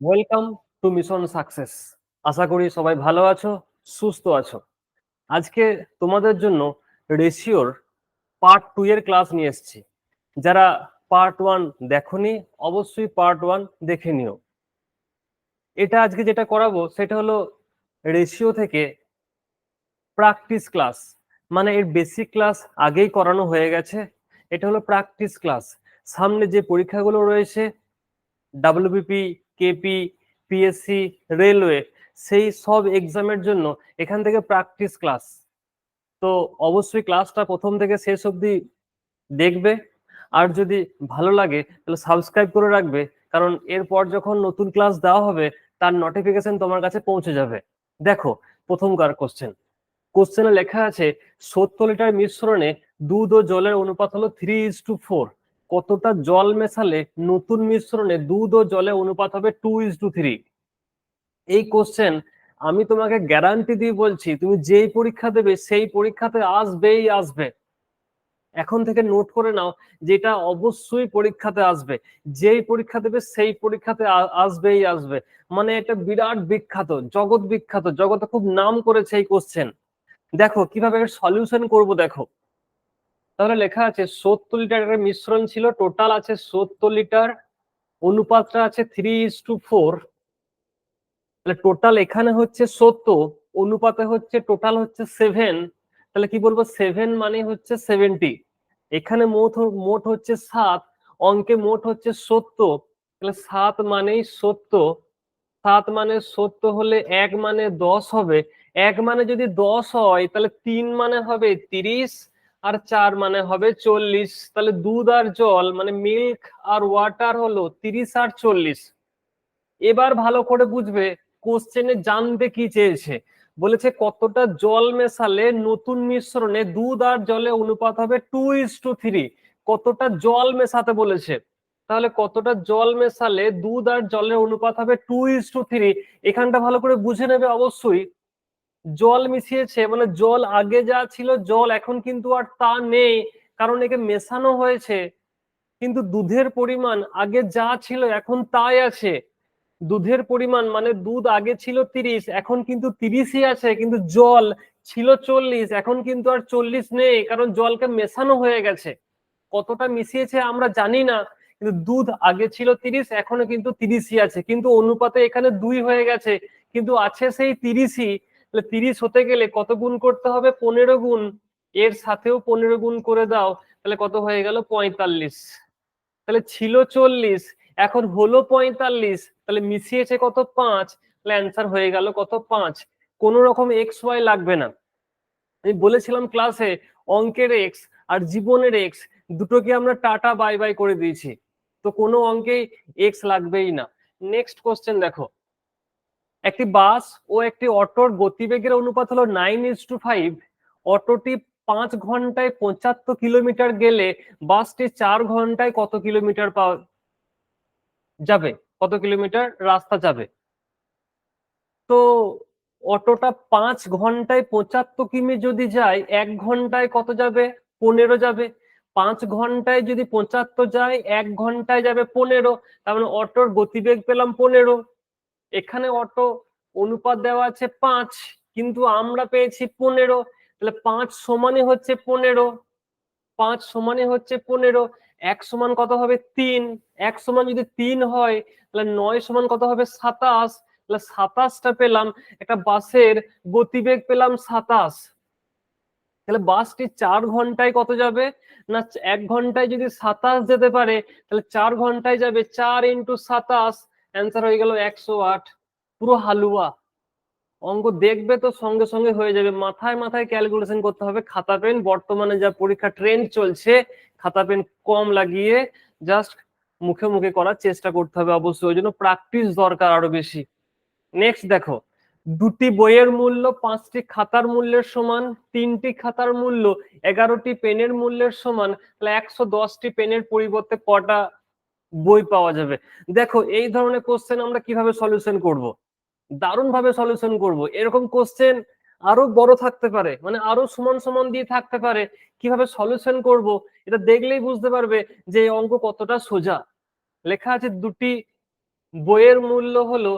Welcome to mission success আশা করি সবাই ভালো আছো, সুস্থ আছো। আজকে তোমাদের জন্য রেশিওর পার্ট টু এর ক্লাস নিয়ে এসেছি। যারা পার্ট ওয়ান দেখনি, অবশ্যই পার্ট ওয়ান দেখে নিও। এটা আজকে যেটা করাবো, সেটা হলো রেশিও থেকে প্র্যাকটিস ক্লাস মানে এর বেসিক ক্লাস আগেই করানো হয়ে গেছে। এটা হলো প্র্যাকটিস ক্লাস সামনে যে পরীক্ষাগুলো রয়েছে ডাব্লিউবিপি কেপি পিএসসি রেলওয়ে সেই সব এক্সামের জন্য এখান থেকে প্র্যাকটিস ক্লাস তো অবশ্যই ক্লাসটা প্রথম থেকে শেষ অবধি দেখবে। আর যদি ভালো লাগে, তাহলে সাবস্ক্রাইব করে রাখবে। কারণ এরপর যখন নতুন ক্লাস দেওয়া হবে, তার নোটিফিকেশন তোমার কাছে পৌঁছে যাবে। দেখো, প্রথমকার কোশ্চেন কোশ্চেনে লেখা আছে, সত্তর লিটার মিশ্রণে দুধ ও জলের অনুপাত হলো থ্রি ইজ টু ফোর কতটা জল মেশালে নতুন মিশ্রণে দুধ ও জলে অনুপাত হবে টু ইজ টু থ্রি এই কোশ্চেন আমি তোমাকে গ্যারান্টি দিয়ে বলছি, তুমি যেই পরীক্ষা দেবে সেই পরীক্ষাতে আসবেই আসবে। এখন থেকে নোট করে নাও যেটা অবশ্যই পরীক্ষাতে আসবে। যেই পরীক্ষা দেবে সেই পরীক্ষাতে আসবেই আসবে। মানে এটা বিরাট বিখ্যাত, জগৎ বিখ্যাত জগতে খুব নাম করেছে এই কোশ্চেন দেখো, কীভাবে সলিউশন করব দেখো। তাহলে লেখা আছে সত্তর লিটারের মিশ্রণ ছিল টোটাল আছে সত্তর লিটার, অনুপাতটা আছে থ্রি ইস টু ফোর তাহলে টোটাল এখানে হচ্ছে সত্তর, অনুপাতে হচ্ছে টোটাল হচ্ছে সেভেন তাহলে কি বলব? সেভেন মানে হচ্ছে সেভেন্টি এখানে মোট মোট হচ্ছে সাত, অঙ্কে মোট হচ্ছে সত্তর, তাহলে সাত মানেই সত্য সাত মানে সত্য হলে এক মানে দশ হবে, এক মানে যদি দশ হয়, তাহলে তিন মানে হবে তিরিশ আর চার মানে হবে চল্লিশ। তাহলে দুধ আর জল মানে মিল্ক আর ওয়াটার হলো তিরিশ আর চল্লিশ। এবার ভালো করে বুঝবে কোশ্চেনে জানতে কি চেয়েছে? বলেছে কতটা জল মেশালে নতুন মিশ্রণে দুধ আর জলে অনুপাত হবে টু ইস টু থ্রি কতটা জল মেশাতে বলেছে? তাহলে কতটা জল মেশালে দুধ আর জলের অনুপাত হবে টু ইস টু থ্রি এখানটা ভালো করে বুঝে নেবে অবশ্যই। জল মিশিয়েছে মানে জল আগে যা ছিল, জল এখন কিন্তু আর তা নেই, কারণ একে মেশানো হয়েছে। কিন্তু দুধের পরিমাণ আগে যা ছিল, এখন তাই আছে। দুধের পরিমাণ মানে দুধ আগে ছিল তিরিশ, এখন কিন্তু তিরিশই আছে, কিন্তু জল ছিল চল্লিশ, এখন কিন্তু আর চল্লিশ নেই, কারণ জলকে মেশানো হয়ে গেছে। কতটা মিশিয়েছে আমরা জানি না, কিন্তু দুধ আগে ছিল তিরিশ, এখনও কিন্তু তিরিশই আছে। কিন্তু অনুপাতে এখানে দুই হয়ে গেছে, কিন্তু আছে সেই তিরিশই। তাহলে তিরিশ হতে গেলে কত গুণ করতে হবে? পনেরো গুণ। এর সাথেও পনেরো গুণ করে দাও। তাহলে কত হয়ে গেল? পঁয়তাল্লিশ। তাহলে ছিল চল্লিশ, এখন হলো পঁয়তাল্লিশ। তাহলে মিশিয়েছে কত? পাঁচ। তাহলে অ্যান্সার হয়ে গেল কত? পাঁচ। কোন রকম এক্স ওয়াই লাগবে না। আমি বলেছিলাম ক্লাসে অঙ্কের এক্স আর জীবনের এক্স দুটোকে আমরা টাটা বাই বাই করে দিয়েছি। তো কোনো অঙ্কেই এক্স লাগবেই না। নেক্সট কোশ্চেন দেখো। একটি বাস ও একটি অটোর গতিবেগের অনুপাত হলো নাইন ইস টু ফাইভ অটোটি পাঁচ ঘন্টায় পঁচাত্তর কিলোমিটার গেলে বাসটি চার ঘন্টায় কত কিলোমিটার পাওয়া যাবে? কত কিলোমিটার রাস্তা যাবে? তো অটোটা পাঁচ ঘন্টায় পঁচাত্তর কিমি যদি যায়, এক ঘন্টায় কত যাবে? পনেরো যাবে। পাঁচ ঘন্টায় যদি পঁচাত্তর যায়, এক ঘন্টায় যাবে পনেরো। তার মানে অটোর গতিবেগ পেলাম পনেরো। এখানে অটো অনুপাত দেওয়া আছে পাঁচ, কিন্তু আমরা পেয়েছি পনেরো। তাহলে পাঁচ সমানে হচ্ছে পনেরো। পাঁচ সমানে হচ্ছে পনেরো। এক সমান কত হবে তিন? এক সমান যদি তিন হয়, তাহলে নয় সমান কত হবে সাতাশ? তাহলে সাতাশটা পেলাম, একটা বাসের গতিবেগ পেলাম সাতাশ। তাহলে বাসটি চার ঘন্টায় কত যাবে? না এক ঘন্টায় যদি সাতাশ যেতে পারে, তাহলে চার ঘন্টায় যাবে চার ইন্টু সাতাশ। অ্যান্সার হয়ে গেল একশো আট। পুরো হালুয়া। অঙ্ক দেখবে তো সঙ্গে সঙ্গে হয়ে যাবে। মাথায় মাথায় ক্যালকুলেশন করতে হবে। খাতা পেন বর্তমানে যা পরীক্ষা ট্রেন্ড চলছে, খাতা পেন কম লাগিয়ে জাস্ট মুখে মুখে করার চেষ্টা করতে হবে অবশ্যই। ওই জন্য প্র্যাকটিস দরকার আরও বেশি। নেক্সট দেখো। দুটি বইয়ের মূল্য, পাঁচটি খাতার মূল্যের সমান, তিনটি খাতার মূল্য, এগারোটি পেনের মূল্যের সমান, তাহলে একশো দশটি পেনের পরিবর্তে কটা বই পাওয়া যাবে। দেখো, এই ধরনের কোশ্চেন আমরা কীভাবে সলিউশন করব? দারুণ ভাবে সলিউশন করব। এরকম কোশ্চেন আরও বড় থাকতে পারে মানে আরও সমান সমান দিয়ে থাকতে পারে। কীভাবে সলিউশন করব? এটা দেখলেই বুঝতে পারবে যে এই অঙ্ক কতটা সোজা। লেখা আছে দুটি বইয়ের মূল্য হলো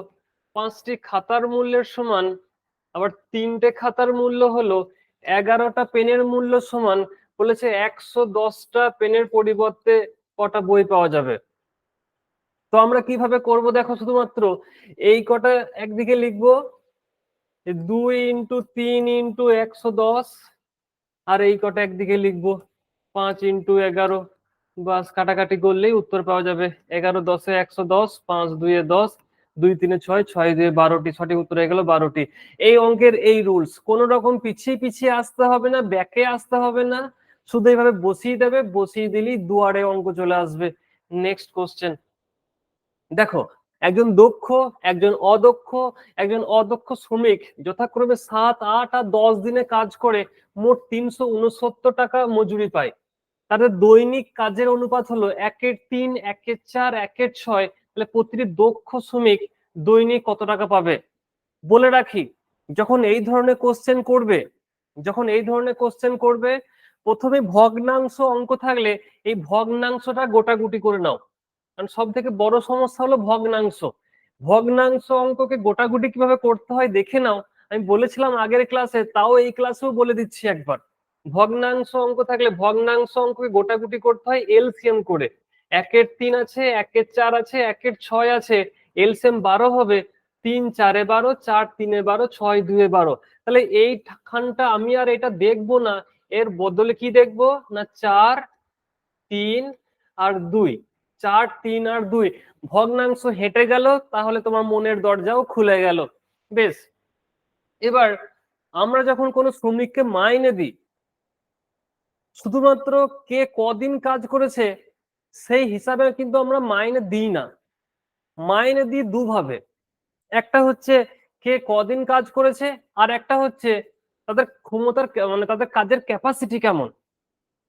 পাঁচটি খাতার মূল্যের সমান, আবার তিনটে খাতার মূল্য হলো এগারোটা পেনের মূল্য সমান। বলেছে একশো দশটা পেনের পরিবর্তে কটা বই পাওয়া যাবে? তো আমরা কীভাবে করব? দেখো শুধুমাত্র এই কটা একদিকে লিখব দুই ইন্টু তিন ইন্টু একশো দশ, আর এই কটা একদিকে লিখব পাঁচ ইন্টু এগারো। বাস কাটাকাটি করলেই উত্তর পাওয়া যাবে। এগারো দশে একশো দশ, পাঁচ দুইয়ে দশ, দুই তিনে ছয় ছয় দুয়ে বারোটি, সঠিক উত্তর হয়ে গেল বারোটি। এই অঙ্কের এই রুলস, কোন রকম পিছিয়ে পিছিয়ে আসতে হবে না, ব্যাকে আসতে হবে না। শুধু এইভাবে বসিয়ে দেবে, বসিয়ে দিলেই দুয়ারে অঙ্ক চলে আসবে। Next question. দেখো, একজন দক্ষ, একজন অদক্ষ একজন অদক্ষ শ্রমিক যথাক্রমে সাত, আট আর দশ দিনে কাজ করে মোট তিনশো উনসত্তর টাকা মজুরি পায়। তাদের দৈনিক কাজের অনুপাত হলো একের তিন, একের চার, একের ছয়। তাহলে প্রতিটি দক্ষ শ্রমিক দৈনিক কত টাকা পাবে? বলে রাখি, যখন এই ধরনের কোশ্চেন করবে, যখন এই ধরনের কোশ্চেন করবে, প্রথমে ভগ্নাংশ অঙ্ক থাকলে এই ভগ্নাংশটা গোটাগুটি করে নাও। কারণ সব থেকে বড় সমস্যা হলো ভগ্নাংশ। ভগ্নাংশ অঙ্ককে গোটাগুটি কীভাবে করতে হয় দেখে নাও। আমি বলেছিলাম আগের ক্লাসে, তাও এই ক্লাসেও বলে দিচ্ছি একবার। ভগ্নাংশ অঙ্ক থাকলে ভগ্নাংশ অঙ্ককে গোটাগুটি করতে হয় এলসিএম করে। একের তিন আছে, একের চার আছে, একের ছয় আছে, এলসিএম বারো হবে, তিন চারে বারো, চার তিনে বারো, ছয় দুয়ে বারো। তাহলে এই খানটা আমি আর এটা দেখব না, এর বদলে কি দেখব? না চার, তিন আর দুই। চার, তিন আর দুই। ভগ্নাংশ হেঁটে গেল, তাহলে তোমার মনের দরজাও খুলে গেল। বেশ। এবার আমরা যখন কোনো শ্রমিককে মাইনে দিই, শুধুমাত্র কে কদিন কাজ করেছে, সেই হিসাবে কিন্তু আমরা মাইনে দিই না। মাইনে দিই দুভাবে। একটা হচ্ছে কে কদিন কাজ করেছে, আর একটা হচ্ছে তাদের ক্ষমতার মানে তাদের কাজের ক্যাপাসিটি কেমন।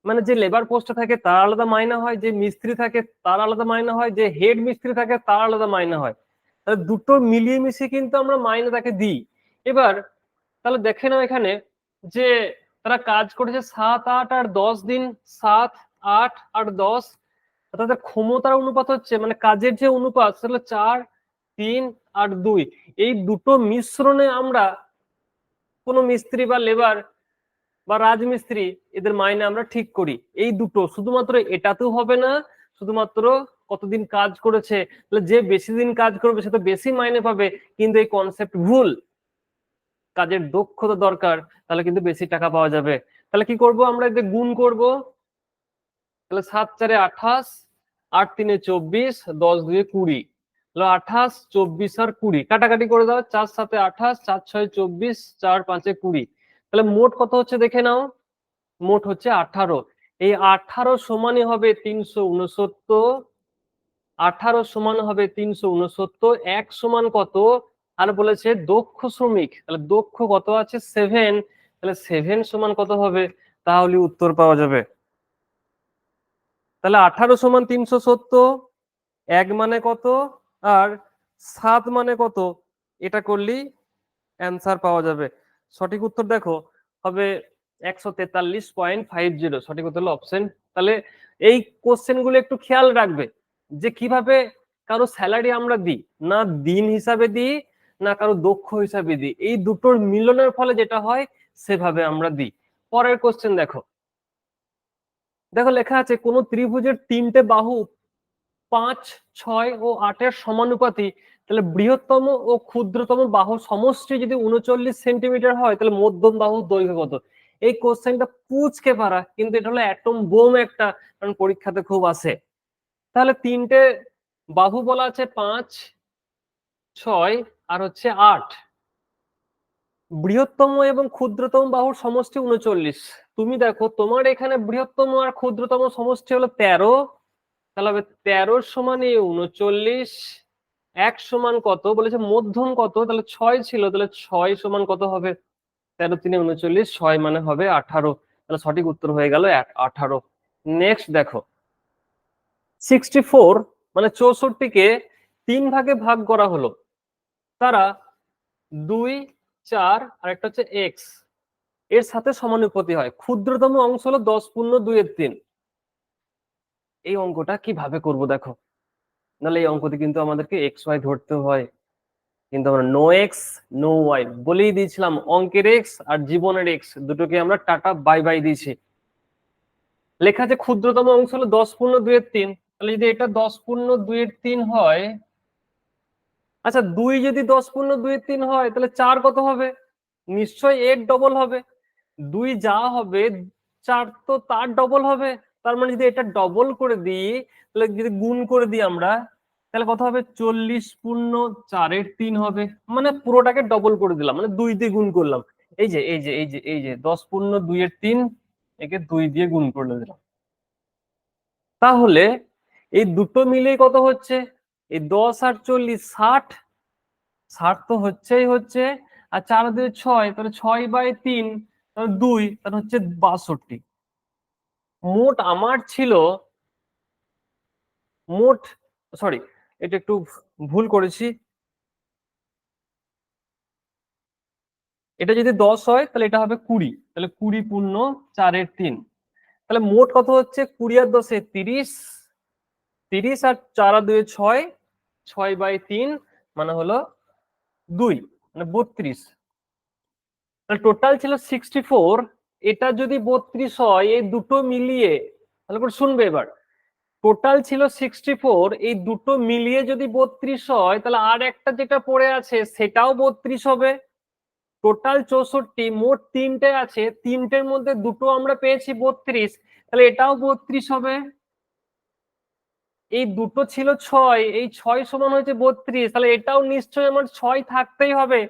মানে যে লেবার পোস্টে থাকে তার আলাদা মাইনা হয়, যে মিস্ত্রি থাকে তার আলাদা মাইনা হয়, যে হেড মিস্ত্রি থাকে তার আলাদা মাইনা হয়। তাহলে দুটো মিলিয়ে মিশিয়ে কিন্তু আমরা মাইনে তাকে দিই। এবার তাহলে দেখে নাও এখানে যে তারা কাজ করেছে সাত, আট আর দশ দিন, সাত, আট আর দশ। তাদের ক্ষমতার অনুপাত হচ্ছে মানে কাজের যে অনুপাত সেটা চার, তিন আর দুই। এই দুটো মিশ্রণে আমরা কোনো মিস্ত্রি বা লেবার বা রাজমিস্ত্রি, এদের মাইনে আমরা ঠিক করি। এই দুটো, শুধুমাত্র এটাতেও হবে না, শুধুমাত্র কতদিন কাজ করেছে, তাহলে যে বেশি দিন কাজ করবে সে তো বেশি মাইনে পাবে, কিন্তু এই কনসেপ্ট ভুল কাজের দক্ষতা দরকার, তাহলে কিন্তু বেশি টাকা পাওয়া যাবে। তাহলে কি করব আমরা? এদের গুণ করব। তাহলে সাত চারে আঠাশ, আট তিনে চব্বিশ, দশ দুয়ে কুড়ি। আঠাশ, চব্বিশ আর কুড়ি, কাটাকাটি করে দাও, চার সাথে আঠাশ, চার ছয় চব্বিশ, চার পাঁচে কুড়ি। তাহলে মোট কত হচ্ছে দেখে নাও। মোট হচ্ছে আঠারো। এই আঠারো সমানই হবে তিনশো উনসত্তর আঠারো সমান হবে তিনশো উনসত্তর এক সমান কত? আর বলেছে দক্ষ শ্রমিক। তাহলে দক্ষ কত আছে? সেভেন। তাহলে সেভেন সমান কত হবে? তাহলে উত্তর পাওয়া যাবে। তাহলে আঠারো সমান তিনশো সত্তর। এক মানে কত? আর সাত মানে কত? এটা করলেই অ্যান্সার পাওয়া যাবে। সঠিক উত্তর দেখো, হবে একশো তেতাল্লিশ পয়েন্ট ফাইভ জিরো, সঠিক উত্তর হলো অপশন তাহলে এই কোশ্চেনগুলো একটু খেয়াল রাখবে যে কীভাবে কারও স্যালারি আমরা দিই, না দিন হিসাবে দিই, না কারও দক্ষ হিসাবে দিই। এই দুটোর মিলনের ফলে যেটা হয়, সেভাবে আমরা দিই। পরের কোশ্চেন দেখো। দেখো লেখা আছে, কোন ত্রিভুজের তিনটে বাহু পাঁচ, ছয় ও আটের সমানুপাতি তাহলে বৃহত্তম ও ক্ষুদ্রতম বাহু সমষ্টি যদি উনচল্লিশ সেন্টিমিটার হয়, তাহলে মধ্যম বাহু দৈর্ঘ্য কত? এই কোশ্চেনটা পুচকে পারা, কিন্তু এটা হলো অ্যাটম বোম একটা, কারণ পরীক্ষাতে খুব আসে তাহলে তিনটে বাহু বলা আছে পাঁচ, ছয় আর হচ্ছে আট। বৃহত্তম এবং ক্ষুদ্রতম বাহুর সমষ্টি উনচল্লিশ। তুমি দেখো, তোমার এখানে বৃহত্তম আর ক্ষুদ্রতম সমষ্টি হলো তেরো। তাহলে হবে তেরোর সমান এই উনচল্লিশ এক সমান কত? বলেছে মধ্যম কত? তাহলে ছয় ছিল, তাহলে ছয় সমান কত হবে? তেরো তিনে উনচল্লিশ, ছয় মানে হবে আঠারো। তাহলে সঠিক উত্তর হয়ে গেল আঠারো। নেক্সট দেখো। সিক্সটি ফোর মানে চৌষট্টিকে তিন ভাগে ভাগ করা হলো। তারা দুই, চার আর একটা হচ্ছে এক্সের সাথে সমানুপাতি হয়। ক্ষুদ্রতম অংশ হলো দশ পূর্ণ দুই এর তিন। এই অঙ্কটা কীভাবে করব দেখো? নাহলে এই অঙ্কতে কিন্তু আমাদেরকে এক্স ওয়াই ধরতে হয়। কিন্তু আমরা নো এক্স নো ওয়াই বলেই দিয়েছিলাম অঙ্কের এক্স আর জীবনের এক্স দুটোকে আমরা টাটা বাই বাই দিয়েছি। লেখা আছে ক্ষুদ্রতম অংশ হলো দশ পূর্ণ দুইয়ের তিন। তাহলে যদি এটা দশ পূর্ণ দুইয়ের তিন হয় আচ্ছা দুই যদি দশ পূর্ণ দুইয়ের তিন হয়, তাহলে চার কত হবে? নিশ্চয়ই এর ডবল হবে। দুই যা হবে, চার তো তার ডবল হবে। তার মানে যদি এটা ডবল করে দিই, তাহলে যদি গুণ করে দিই আমরা, তাহলে কত হবে? চল্লিশ পূর্ণ চারের তিন হবে। মানে পুরোটাকে ডবল করে দিলাম মানে দুই দিয়ে গুণ করলাম। এই যে এই যে এই যে এই যে, দশ পূর্ণ দুইয়ের তিন, একে দুই দিয়ে গুণ করে দিলাম। তাহলে এই দুটো মিলেই কত হচ্ছে? এই দশ আর চল্লিশ, ষাট। ষাট তো হচ্ছেই হচ্ছে, আর চার দুই ছয়, তাহলে ছয় বাই তিন, তাহলে দুই, তাহলে হচ্ছে বাষট্টি। মোট আমার ছিল, মোট সরি এটা একটু ভুল করেছি। এটা যদি দশ হয়, তাহলে এটা হবে কুড়ি। তাহলে কুড়ি পূর্ণ চারের তিন। তাহলে মোট কত হচ্ছে? কুড়ি আর দশে তিরিশ। তিরিশ আর চার আর দুই ছয়। ছয় বাই তিন মানে হলো দুই মানে বত্রিশ। তাহলে টোটাল ছিল সিক্সটি ফোর এটা যদি বত্রিশ হয়, এই দুটো মিলিয়ে, তাহলে করে শুনবে এবার। টোটাল ছিল সিক্সটি ফোর এই দুটো মিলিয়ে যদি বত্রিশ হয়, তাহলে আর একটা যেটা পড়ে আছে, সেটাও বত্রিশ হবে। টোটাল চৌষট্টি, মোট তিনটে আছে, তিনটের মধ্যে দুটো আমরা পেয়েছি বত্রিশ, তাহলে এটাও বত্রিশ হবে। এই দুটো ছিল ছয়, এই ছয় সমান হয়েছে বত্রিশ, তাহলে এটাও নিশ্চয়ই আমার ছয় থাকতেই হবে।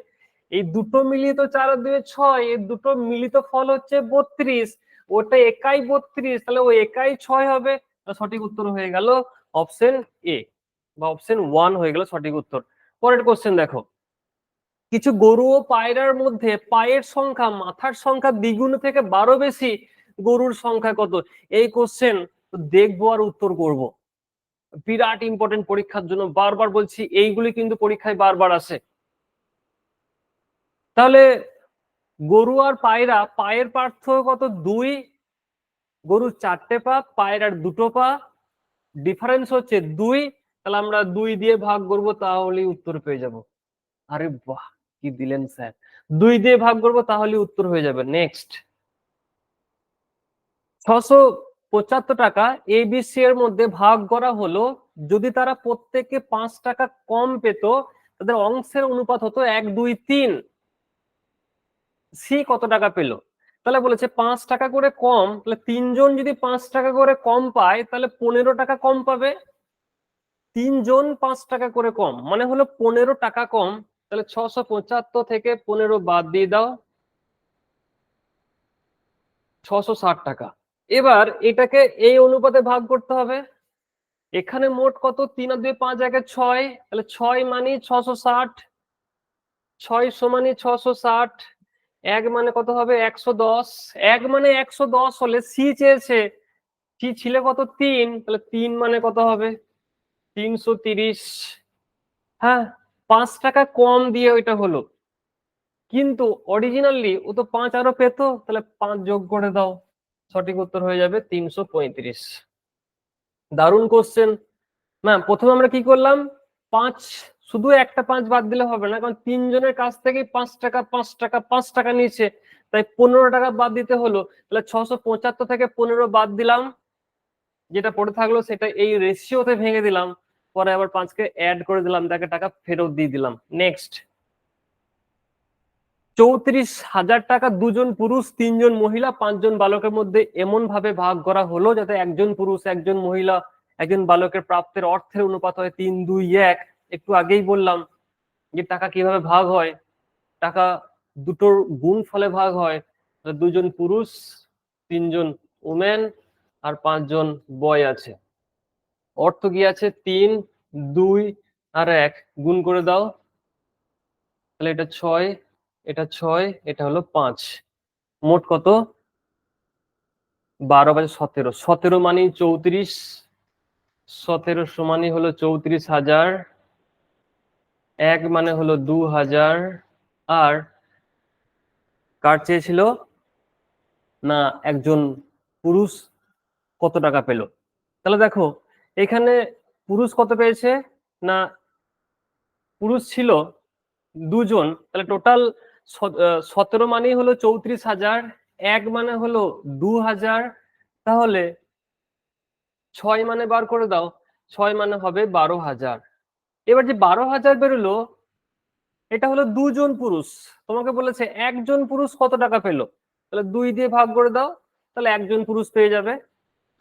এই দুটো মিলিত চার আর দুই ছয়, এই দুটো মিলিত ফল হচ্ছে বত্রিশ। ওটা একাই বত্রিশ, তাহলে ও একাই ছয় হবে? সঠিক উত্তর হয়ে গেল অপশন এ বা অপশন ওয়ান হয়ে গেল সঠিক উত্তর। পরের কোশ্চেন দেখো। কিছু গরু ও পায়রার মধ্যে পায়ের সংখ্যা, মাথার সংখ্যা দ্বিগুণ থেকে বারো বেশি, গরুর সংখ্যা কত? এই কোশ্চেন দেখব আর উত্তর করব। বিরাট ইম্পর্টেন্ট পরীক্ষার জন্য বারবার বলছি, এইগুলি কিন্তু পরীক্ষায় বারবার আসে। তাহলে গরু আর পায়রা, পায়ের পার্থক্য কত? দুই। গরুর চারটে পা পায়রার দুটো পা। ডিফারেন্স হচ্ছে দুই। তাহলে আমরা দুই দিয়ে ভাগ করব তাহলে উত্তর পেয়ে যাব। আরে বাহ, কি দিলেন স্যার। দুই দিয়ে ভাগ করব তাহলে উত্তর হয়ে যাবে। নেক্সট ছশো পঁচাত্তর টাকা এবিসি এর মধ্যে ভাগ করা হলো। যদি তারা প্রত্যেকে পাঁচ টাকা কম পেত, তাদের অংশের অনুপাত হতো এক, দুই, তিন। সি কত টাকা পেল? তাহলে বলেছে পাঁচ টাকা করে কম, তাহলে তিনজন যদি পাঁচ টাকা করে কম পায়, তাহলে পনেরো টাকা কম পাবে। তিনজন পাঁচ টাকা করে কম মানে হলো পনেরো টাকা কম, তাহলে ছশো পঁচাত্তর থেকে পনেরো বাদ দিয়ে দাও। ছশো ষাট টাকা। এবার এটাকে এই অনুপাতে ভাগ করতে হবে। এখানে মোট কত? তিন আর দুই পাঁচ একে ছয়, তাহলে ছয় মানি ছশো ষাট, ছয় সমানি ছশো ষাট এক মানে কত হবে? একশো দশ। এক মানে একশো দশ হলে সি চেয়েছে। সি ছিল কত? তিন। তাহলে তিন মানে কত হবে? তিনশো তিরিশ। হ্যাঁ পাঁচ টাকা কম দিয়ে ওইটা হলো। কিন্তু অরিজিনালি ও তো পাঁচ আরও পেতো। তাহলে পাঁচ যোগ করে দাও। সঠিক উত্তর হয়ে যাবে তিনশো পঁয়ত্রিশ। দারুণ কোশ্চেন ম্যাম প্রথমে আমরা কি করলাম? পাঁচ শুধু একটা পাঁচ বাদ দিলে হবে না, কারণ তিনজনের কাছ থেকে পাঁচ টাকা পাঁচ টাকা পাঁচ টাকা নিয়েছে। তাই পনেরো টাকা বাদ দিতে হলো। তাহলে ছশো পঁচাত্তর থেকে পনেরো বাদ দিলাম। যেটা পড়ে থাকল সেটা এই রেশিওতে ভেঙে দিলাম। পরে আবার পাঁচকে অ্যাড করে দিলাম, তাকে টাকা ফেরত দিয়ে দিলাম। নেক্সট চৌত্রিশ হাজার টাকা দুজন পুরুষ, তিনজন মহিলা, পাঁচজন বালকের মধ্যে এমন ভাবে ভাগ করা হলো যাতে একজন পুরুষ, একজন মহিলা, একজন বালকের প্রাপ্তের অর্থের অনুপাত হয় তিন, দুই, এক। একটু আগেই বললাম যে টাকা কীভাবে ভাগ হয়? টাকা দুটোর গুণ ফলে ভাগ হয়। দুজন পুরুষ, তিনজন উমেন আর পাঁচজন বয় আছে। অর্থ কি আছে? তিন, দুই আর এক। গুণ করে দাও। তাহলে এটা ছয় এটা ছয়, এটা হলো পাঁচ। মোট কত? বারো বাজে সতেরো। সতেরো মানে চৌত্রিশ। সতেরো সমানই হলো চৌত্রিশ হাজার এক মানে হলো দু হাজার আর। কার চেয়েছিল? না, একজন পুরুষ কত টাকা পেল? তাহলে দেখো, এখানে পুরুষ কত পেয়েছে? না, পুরুষ ছিল দুজন। তাহলে টোটাল সতেরো মানেই হলো চৌত্রিশ হাজার। এক মানে হলো দু হাজার। তাহলে ছয় মানে বার করে দাও, ছয় মানে হবে বারো হাজার। এবার যে বারো হাজার বেরোলো, এটা হলো দুজন পুরুষ। তোমাকে বলেছে, একজন পুরুষ কত টাকা পেল? তাহলে দুই দিয়ে ভাগ করে দাও, তাহলে একজন পুরুষ পেয়ে যাবে।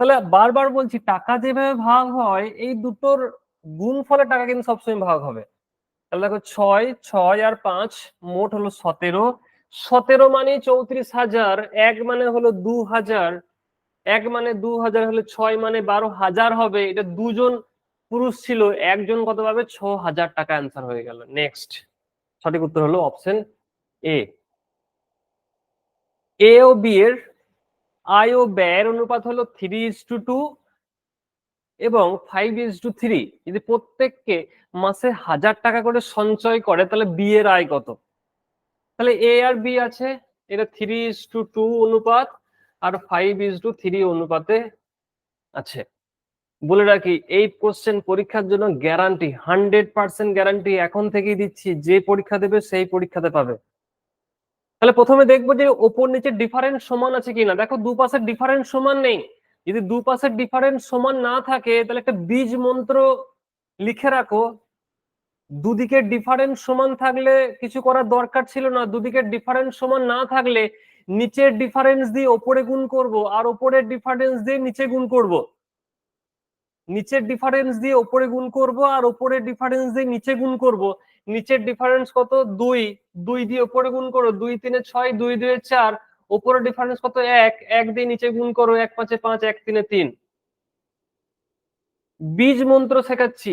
তাহলে বারবার বলছি, টাকা যেভাবে ভাগ হয়, এই দুটোর গুণ ফলে টাকা কিন্তু সবসময় ভাগ হবে। তাহলে দেখো, ছয় ছয় আর পাঁচ মোট হলো সতেরো। সতেরো মানে চৌত্রিশ হাজার, এক মানে হলো দু হাজার, এক মানে দু হাজার হলে ছয় মানে বারো হাজার হবে। এটা দুজন পুরুষ ছিল একজন কত পাবে ছ হাজার টাকা অ্যান্সার হয়ে গেল। নেক্সট সঠিক উত্তর হলো option A A O B এর আয় ও ব্যয়ের অনুপাত হলো থ্রি ইস টু টু এবং ফাইভ ইস টু থ্রি যদি প্রত্যেককে মাসে হাজার টাকা করে সঞ্চয় করে, তাহলে বি এর আয় কত? তাহলে এ আর বি আছে, এটা থ্রি ইস টু টু অনুপাত, আর ফাইভ ইস টু থ্রি অনুপাতে আছে। বলে রাখি, এই কোশ্চেন পরীক্ষার জন্য গ্যারান্টি হান্ড্রেড পার্সেন্ট গ্যারান্টি এখন থেকেই দিচ্ছি, যে পরীক্ষা দেবে সেই পরীক্ষাতে পাবে। তাহলে প্রথমে দেখব যে ওপর নিচে ডিফারেন্স সমান আছে কিনা। দেখো দু পাশের ডিফারেন্স সমান নেই। যদি দু পাশের ডিফারেন্স সমান না থাকে, তাহলে একটা বীজ মন্ত্র লিখে রাখো। দুদিকের ডিফারেন্স সমান থাকলে কিছু করার দরকার ছিল না। দুদিকের ডিফারেন্স সমান না থাকলে নিচের ডিফারেন্স দিয়ে ওপরে গুণ করব, আর ওপরের ডিফারেন্স দিয়ে নিচে গুণ করব। নিচের ডিফারেন্স দিয়ে ওপরে গুণ করব আর ওপরের ডিফারেন্স দিয়ে নিচে গুণ করব। নিচের ডিফারেন্স কত? দুই। দুই দিয়ে ওপরে গুণ করো। দুই তিনে ছয়, দুই দুয়ে চার। ওপরের ডিফারেন্স কত? এক। এক দিয়ে নিচে গুণ করো। এক পাঁচে পাঁচ, এক তিনে তিন। বীজ মন্ত্র শেখাচ্ছি।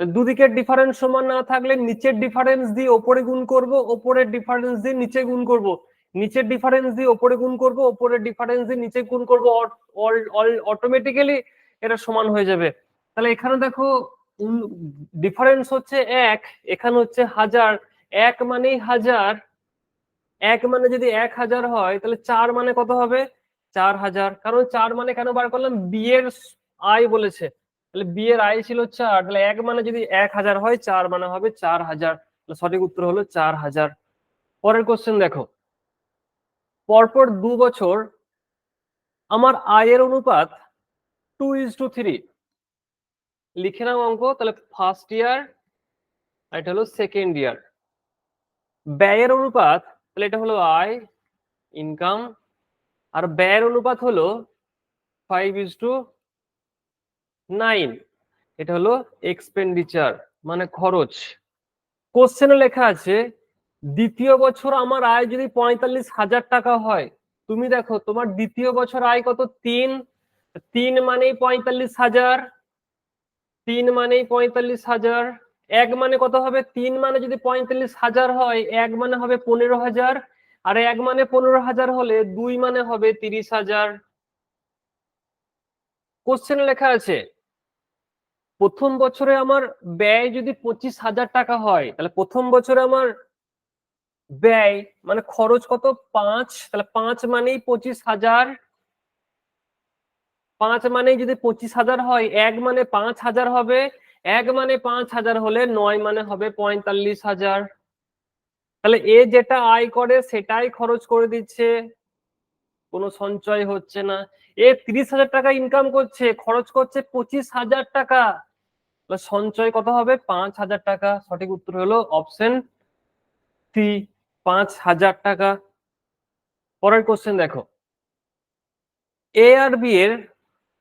দুদিকের ডিফারেন্স সমান না থাকলে নিচের ডিফারেন্স দিয়ে ওপরে গুণ করব, ওপরের ডিফারেন্স দিয়ে নিচে গুণ করব। নিচের ডিফারেন্স দিয়ে ওপরে গুণ করব, ওপরের ডিফারেন্স দিয়ে নিচে গুণ করব। অটোমেটিক্যালি এটা সমান হয়ে যাবে। তাহলে এখানে দেখো ডিফারেন্স হচ্ছে এক, এখানে হচ্ছে হাজার। এক মানেই হাজার। এক মানে যদি এক হাজার হয়, তাহলে চার মানে কত হবে? চার হাজার। কারণ চার মানে কেন বার করলাম? বিয়ের আয় বলেছে। তাহলে বিয়ের আয় ছিল চার। তাহলে এক মানে যদি এক হাজার হয়, চার মানে হবে চার হাজার। সঠিক উত্তর হলো চার হাজার। পরের কোশ্চেন দেখো। পরপর দু বছর আমার আয়ের অনুপাত টু ইজ টু থ্রি লিখে নাও অঙ্ক, তাহলে ফার্স্ট ইয়ার আর এটা হলো সেকেন্ড ইয়ার ব্যয়ের অনুপাত, তাহলে এটা হলো আয় ইনকাম আর ব্যয়ের অনুপাত হলো ফাইভ ইজ টু নাইন এটা হলো এক্সপেন্ডিচার মানে খরচ। কোশ্চেনে লেখা আছে, দ্বিতীয় বছর আমার আয় যদি পঁয়তাল্লিশ হাজার টাকা হয়, তুমি দেখো তোমার দ্বিতীয় বছর আয় কত? তিন তিন মানেই পঁয়তাল্লিশ হাজার, তিন মানেই পঁয়তাল্লিশ হাজার, এক মানে কত হবে? তিন মানে যদি পঁয়তাল্লিশ হাজার হয়, এক মানে হবে পনেরো হাজার, আর এক মানে পনেরো হাজার হলে দুই মানে হবে তিরিশ হাজার। কোশ্চেন লেখা আছে, প্রথম বছরে আমার ব্যয় যদি পঁচিশ হাজার টাকা হয়, তাহলে প্রথম বছরে আমার ব্যয় মানে খরচ কত? পাঁচ, তাহলে পাঁচ মানেই পঁচিশ হাজার। পাঁচ মানে যদি পঁচিশ হাজার হয়, এক মানে পাঁচ হাজার হবে, এক মানে পাঁচ হাজার হলে নয় মানে হবে পঁয়তাল্লিশ হাজার। তাহলে এ যেটা আয় করে, সেটাই খরচ করে দিচ্ছে। কোনো সঞ্চয় হচ্ছে না। এ তিরিশ হাজার টাকা ইনকাম করছে, খরচ করছে পঁচিশ হাজার টাকা। সঞ্চয় কত হবে? পাঁচ হাজার টাকা। সঠিক উত্তর হলো অপশন সি পাঁচ হাজার টাকা। পরের কোশ্চেন দেখো। এ আর বি এর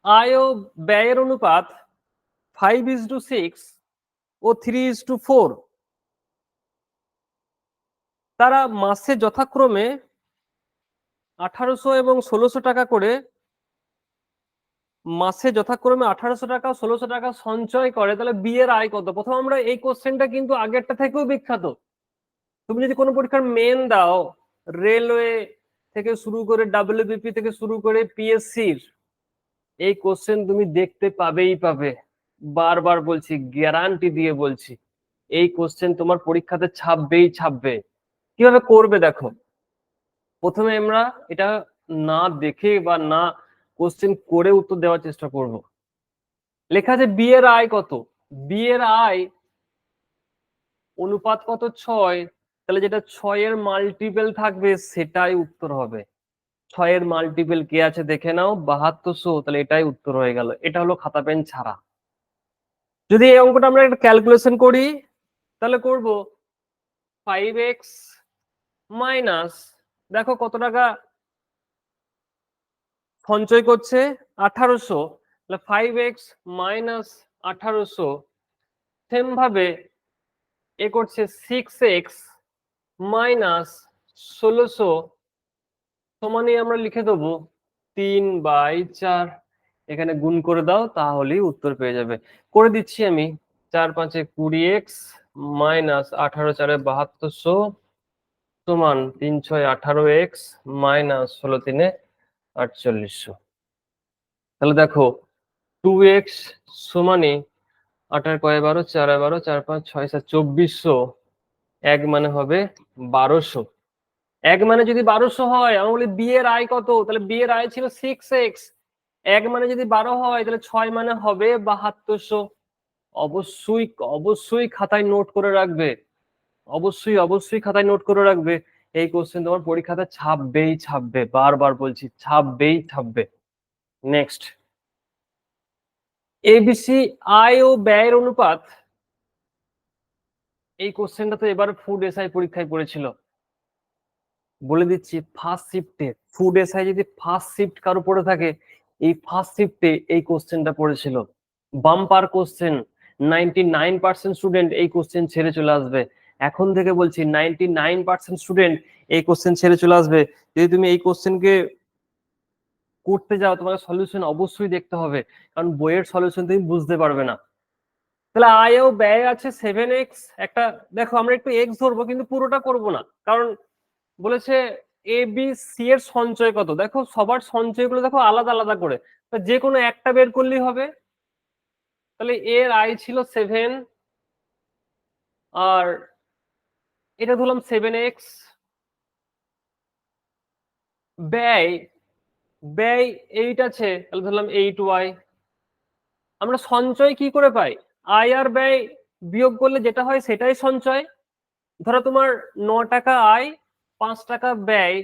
আয় ও ব্যয়ের অনুপাত ফাইভ ইজ টু সিক্স ও থ্রি ইজ টু ফোর তারা মাসে যথাক্রমে আঠারোশো এবং ষোলোশো টাকা করে মাসে যথাক্রমে আঠারোশো টাকা, ষোলোশো টাকা সঞ্চয় করে। তাহলে বিয়ের আয় কত? প্রথম আমরা এই কোশ্চেনটা কিন্তু আগেরটা থেকেও বিখ্যাত। তুমি যদি কোনো পরীক্ষার মেন দাও রেলওয়ে থেকে শুরু করে ডাব্লিউবিপি থেকে শুরু করে পিএসসির এই কোশ্চেন তুমি দেখতে পাবেই পাবে। বারবার বলছি গ্যারান্টি দিয়ে বলছি, এই কোশ্চেন তোমার পরীক্ষাতে ছাপবেই ছাপবে। কীভাবে করবে দেখো? প্রথমে আমরা এটা না দেখে বা না কোশ্চেন করে উত্তর দেওয়ার চেষ্টা করব। লেখা আছে বিয়ের আয় কত? বিয়ের আয় অনুপাত কত? ছয়। তাহলে যেটা ছয়ের মাল্টিপেল থাকবে, সেটাই উত্তর হবে। ছয়ের মাল্টিপল কে আছে দেখে নাও, বাহাত্তরশো, তাহলে এটাই উত্তর হয়ে গেল। এটা হলো খাতা পেন ছাড়া। যদি এই অঙ্কটা আমরা একটা ক্যালকুলেশন করি, তাহলে করব ফাইভ এক্স মাইনাস দেখো কত টাকা সঞ্চয় করছে? আঠারোশো। তাহলে ফাইভ এক্স মাইনাস আঠারোশো সেম ভাবে এ করছে সিক্স এক্স মাইনাস ষোলোশো সমানে আমরা লিখে দেবো তিন বাই চার। এখানে গুণ করে দাও, তাহলেই উত্তর পেয়ে যাবে। করে দিচ্ছি আমি চার পাঁচে কুড়ি এক্স মাইনাস আঠারো চারে বাহাত্তরশো সমান তিন ছয় আঠারো এক্স মাইনাস ষোলো তিনে আটচল্লিশশো তাহলে দেখো টু এক্স সমানে আঠার কয় বারো? চার বারো, চার পাঁচ, ছয় সাত চব্বিশশো এক মানে হবে বারোশো এক মানে যদি বারোশো হয়, আমি বলি বি এর আয় কত? তাহলে বি এর আয় ছিল সিক্স এক্স এক মানে যদি বারো হয়, তাহলে ছয় মানে হবে বাহাত্তরশো। অবশ্যই অবশ্যই খাতায় নোট করে রাখবে। অবশ্যই অবশ্যই খাতায় নোট করে রাখবে। এই কোশ্চেন তোমার পরীক্ষাতে ছাপবেই ছাপবে, বারবার বলছি, ছাপবেই ছাপবে। নেক্সট এবিসি আয় ও ব্যয়ের অনুপাত এই কোশ্চেনটা তো এবার ফুড এসআই পরীক্ষায় পড়েছিল। বলে দিচ্ছি ফার্স্ট শিফটে ফুড এসআই যদি ফার্স্ট শিফট কারও পড়ে থাকে, এই ফার্স্ট শিফটে এই কোশ্চেনটা পড়েছিল। Bumper question ninety nine percent student এই কোশ্চেন ছেড়ে চলে আসবে। এখন থেকে বলছি নাইনটি নাইন পার্সেন্ট স্টুডেন্ট এই কোশ্চেন ছেড়ে চলে আসবে। যদি তুমি এই কোশ্চেনকে করতে যাও, তোমাকে সলিউশন অবশ্যই দেখতে হবে। কারণ বইয়ের সলিউশন তুমি বুঝতে পারবে না। তাহলে আয় ও ব্যয় আছে সেভেন এক্স একটা, দেখো আমরা একটু এক্স ধরবো, কিন্তু পুরোটা করব না। কারণ বলেছে এ বি সি এর সঞ্চয় কত? দেখো সবার সঞ্চয়গুলো দেখো আলাদা আলাদা করে। যে কোনো একটা বের করলেই হবে। তাহলে এর আয় ছিল সেভেন আর এটা ধরলাম সেভেন এক্স ব্যয় ব্যয় এইট আছে, তাহলে ধরলাম এইট ওয়াই আমরা সঞ্চয় কি করে পাই? আয় আর ব্যয় বিয়োগ করলে যেটা হয় সেটাই সঞ্চয়। ধরো তোমার ন টাকা আয় পাঁচ টাকা ব্যয়,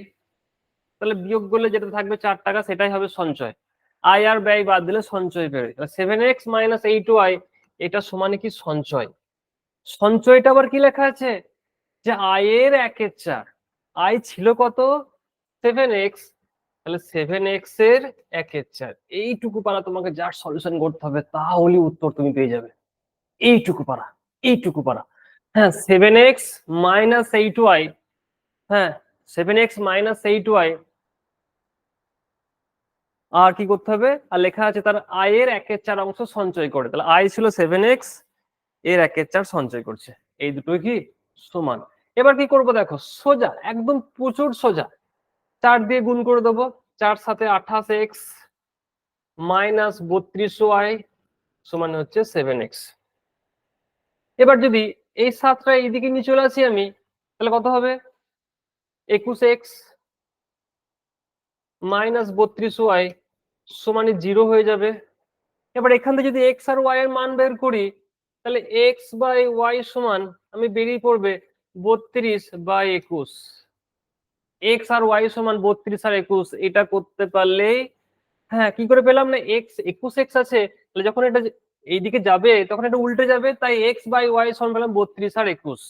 তাহলে বিয়োগ করলে যেটা থাকবে চার টাকা, সেটাই হবে সঞ্চয়। আয় আর ব্যয় বাদ দিলে সঞ্চয় বেরোয় seven x minus eight y এটা সমানে কি সঞ্চয়? সঞ্চয়টা আবার কি লেখা আছে? যে আয়ের একের চার। আয় ছিল কত? সেভেন এক্স তাহলে সেভেন এক্সের একের চার। এইটুকু পারা তোমাকে যার সলিউশন করতে হবে তাহলে উত্তর তুমি পেয়ে যাবে। এইটুকু পারা এইটুকু পারা। হ্যাঁ seven x minus eight y হ্যাঁ seven x minus eight y আর কি করতে হবে? আর লেখা আছে তার আয়ের একের চার অংশ সঞ্চয় করে। তাহলে আয় ছিল সেভেন এক্সের একের চার সঞ্চয় করছে। এই দুটোই কি? সমান। এবার কি করব দেখো? সোজা, একদম প্রচুর সোজা। চার দিয়ে গুণ করে দেবো। চার সাথে আঠাশ এক্স মাইনাস বত্রিশ ওয়াই সমান হচ্ছে সেভেন এক্স এবার যদি এই সাতটা এইদিকে নিয়ে চলে আসি আমি, তাহলে কত হবে? একুশ এক্স মাইনাস বত্রিশ ওয়াই সমানে জিরো হয়ে যাবে। এবার এখান থেকে যদি এক্স আর ওয়াই এর মান বের করি, তাহলে এক্স বাই ওয়াই সমান আমি বেরিয়ে পড়বে বত্রিশ বাই একুশ। এক্স আর ওয়াই সমান বত্রিশ আর একুশ, এটা করতে পারলেই হ্যাঁ কি করে পেলাম না? এক্স, একুশ এক্স আছে, তাহলে যখন এটা এইদিকে যাবে, তখন এটা উল্টে যাবে, তাই এক্স বাই ওয়াই সমান পেলাম বত্রিশ আর একুশ।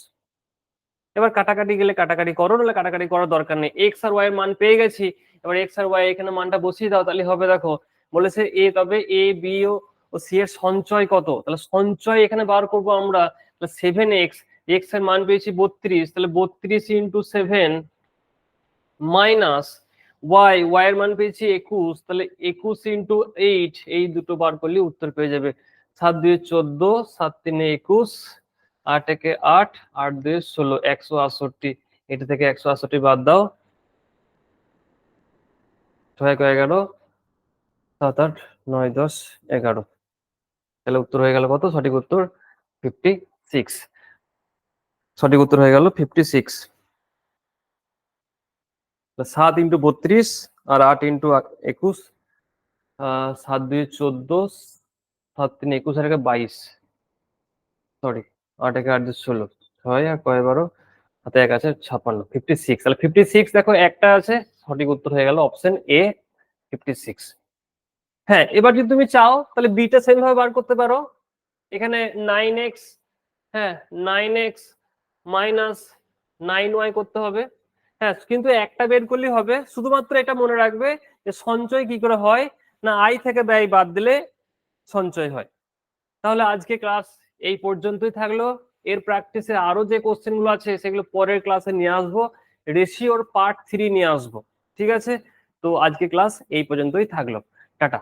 এবার কাটাকাটি গেলে কাটাকাটি করো, নাহলে কাটাকাটি করার দরকার নেই। এক্স আর ওয়াই এর মান পেয়ে গেছি, এবার এক্স আর ওয়াই এখানে মানটা বসিয়ে দাও, তাহলে হবে দেখো, বলেছে এ তবে এ বি ও সি এর সঞ্চয় কত? তাহলে সঞ্চয় এখানে বার করব আমরা, তাহলে সেভেন এক্স এক্সের মান পেয়েছি বত্রিশ, তাহলে বত্রিশ into seven minus y y এর মান পেয়েছি একুশ, তাহলে একুশ ইন্টু এইট এই দুটো বার করলে উত্তর পেয়ে যাবে। সাত দুই চোদ্দ, সাত তিনে একুশ আট একে আট আট দুই ষোলো, একশো আটষট্টি। এটা থেকে একশো আটষট্টি বাদ দাও। ছয় এক এগারো, সাত আট, নয় দশ, এগারো। তাহলে উত্তর হয়ে গেল কত? সঠিক উত্তর ফিফটি সিক্স সঠিক উত্তর হয়ে গেল ফিফটি সিক্স সাত ইন্টু বত্রিশ আর আট ইন্টু একুশ। সাত দুই চোদ্দ, সাত তিন একুশ আর বাইশ। সরি। আট একে আট দুই ষোলো। ছয় আর কয় বারো? হাতে এক আছে ছাপ্পান্ন। ফিফটি সিক্স তাহলে ফিফটি সিক্স দেখো, একটা আছে, সঠিক উত্তর হয়ে গেল অপশন এ ফিফটি সিক্স হ্যাঁ এবার যদি তুমি চাও, তাহলে বিটা সেম ভাবে বার করতে পারো। এখানে নাইন এক্স হ্যাঁ nine x minus nine y করতে হবে। হ্যাঁ কিন্তু একটা বের করলেই হবে। শুধুমাত্র এটা মনে রাখবে যে সঞ্চয় কি করে হয়? না আই থেকে ব্যয় বাদ দিলে সঞ্চয় হয়। তাহলে আজকে ক্লাস এই পর্যন্তই থাকল। এর প্র্যাকটিসে আরও যে কোশ্চেনগুলো আছে, সেগুলো পরের ক্লাসে নিয়ে আসব। রেশিওর পার্ট থ্রি নিয়ে আসব। ঠিক আছে? তো আজকে ক্লাস এই পর্যন্তই থাকল। টাটা।